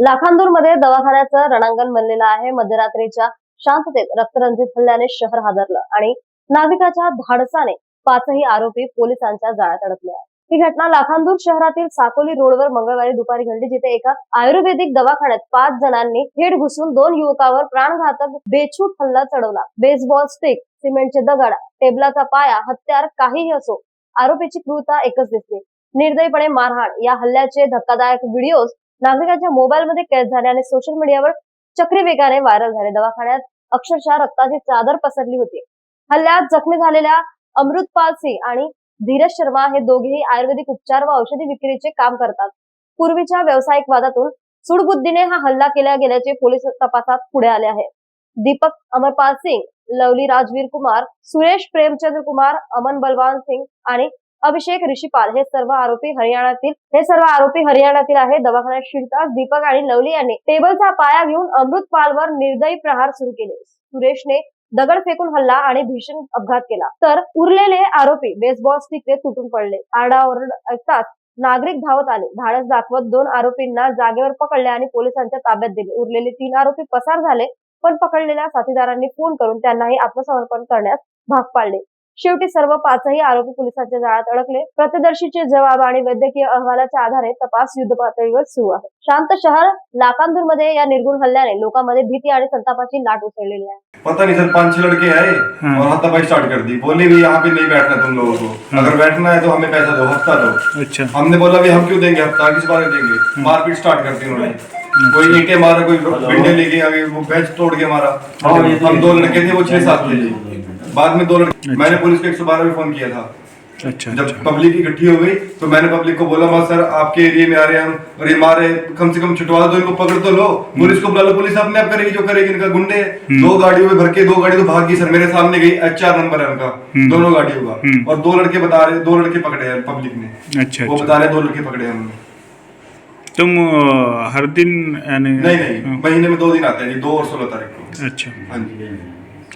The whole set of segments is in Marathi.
लाखांदूरमध्ये दवाखान्याचं रणांगण बनलेलं आहे. मध्यरात्रीच्या शांततेत रक्तरंजित हल्ल्याने शहर हादरलं आणि नाविकाच्या धाडसाने पाचही आरोपी पोलिसांच्या जाळ्यात अडकले आहेत. ही घटना लाखांदूर शहरातील साकोली रोडवर मंगळवारी दुपारी घडली जिथे एका आयुर्वेदिक दवाखान्यात पाच जणांनी थेट घुसून दोन युवकावर प्राणघातक बेछूट हल्ला चढवला. बेसबॉल स्टिक सिमेंटचे दगड टेबलाचा पाया हत्यार काहीही असो आरोपीची क्रूरता एकच दिसली. निर्दयीपणे मारहाण या हल्ल्याचे धक्कादायक व्हिडिओज नागरिकांच्या मोबाईलमध्ये कैद झाले आणि सोशल मीडियावर चक्री वेगाने व्हायरल झाले. दवाखान्यात अक्षरशः रक्ताची चादर पसरली होती. हल्ल्यात जखमी झालेल्या अमृतपाल सिंग आणि धीरज शर्मा हे दोघेही आयुर्वेदिक उपचार व औषधी विक्रीचे काम करतात. पूर्वीच्या व्यावसायिक वादातून सुडबुद्धीने हा हल्ला केला गेल्याचे पोलीस तपासात पुढे आले आहे. दीपक अमरपाल सिंग लवली राजवीर कुमार सुरेश प्रेमचंद्र कुमार अमन बलवान सिंग आणि अभिषेक ऋषिपाल हे सर्व आरोपी हरियाणातील हे सर्व आरोपी हरियाणातील आहे दवाखान्यात शिरताच दीपक आणि लवली यांनी टेबलचा पाया घेऊन अमृतपालवर निर्दयी प्रहार सुरू केले. सुरेशने दगड फेकून हल्ला आणि भीषण अपघात केला. तर उरलेले आरोपी बेसबॉल स्टिकने तुटून पडले. आरडाओरड ऐकताच नागरिक धावत आले. धाडस दाखवत दोन आरोपींना जागेवर पकडले आणि पोलिसांच्या ताब्यात दिले. उरलेले तीन आरोपी पसार झाले पण पकडलेल्या साथीदारांनी फोन करून त्यांनाही आत्मसमर्पण करण्यास भाग पाडले. शेवटी सर्व पाचही आरोपी पोलिसांच्या जाळ्यात अडकले. प्रत्यदर्शीचे जबाब आणि वैद्यकीय अहवालाच्या आधारे तपास युद्ध पातळीवर सुरू आहे. शांत शहर लाखांदूरमध्ये या निर्गुण हल्ल्याने लोकांमध्ये भीती आणि संतापाची लाट उसळलेली आहे. पता नहीं सर पांच छह लड़के आए हाँ। और हाथापाई स्टार्ट कर दी. बोले भी यहाँ पे नहीं बैठना तुम लोगों को. अगर बैठना है तो हमें पैसा दो हफ्ता दो. अच्छा। हमने बोला भी हम क्यों देंगे हफ्ता? किस बारे देंगे? मारपीट स्टार्ट कर दी उन्होंने. कोई ईंटे मारा कोई बिंडे लेके आगे वो बेंच तोड़ के मारा. हम दो लड़के थे वो छह सात थे। बाद में दो लड़के मैंने पुलिस को एक सौ बारह में फ़ोन किया था। अच्छा जब अच्छा। पब्लिक इकट्ठी हो गई तो मैंने पब्लिक को बोला मैं सर आपके एरिया में आ रहे हैं हम और ये मारे कम से कम छुटवा दो इनको पकड़ तो लो। पुलिस को बुला लो पुलिस अपने आप करेगी जो करेगी इनका गुंडे दो गाड़ियों में भर के दो गाड़ी तो भाग गई सर मेरे सामने गई एच आर नंबर है उनका दोनों गाड़ियों का। हम्म। और दो लड़के बता रहे दो लड़के पकड़े हैं पब्लिक ने। अच्छा वो अच्छा बता रहे दो लड़के पकड़े हैं हमने। तुम हर दिन नहीं नहीं महीने में दो दिन आते हैं जी दो और सोलह तारीख को। अच्छा। हाँ जी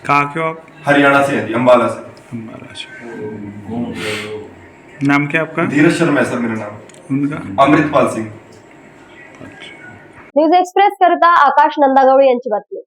कहाँ के हो आप? हरियाणा से है जी अम्बाला से। अम्बाला से नाम क्या आपका? धीरज शर्मा है सर मेरा नाम। उनका? अमृतपाल सिंह। न्यूज एक्सप्रेस करता आकाश नंदागवळी यांची बातमी।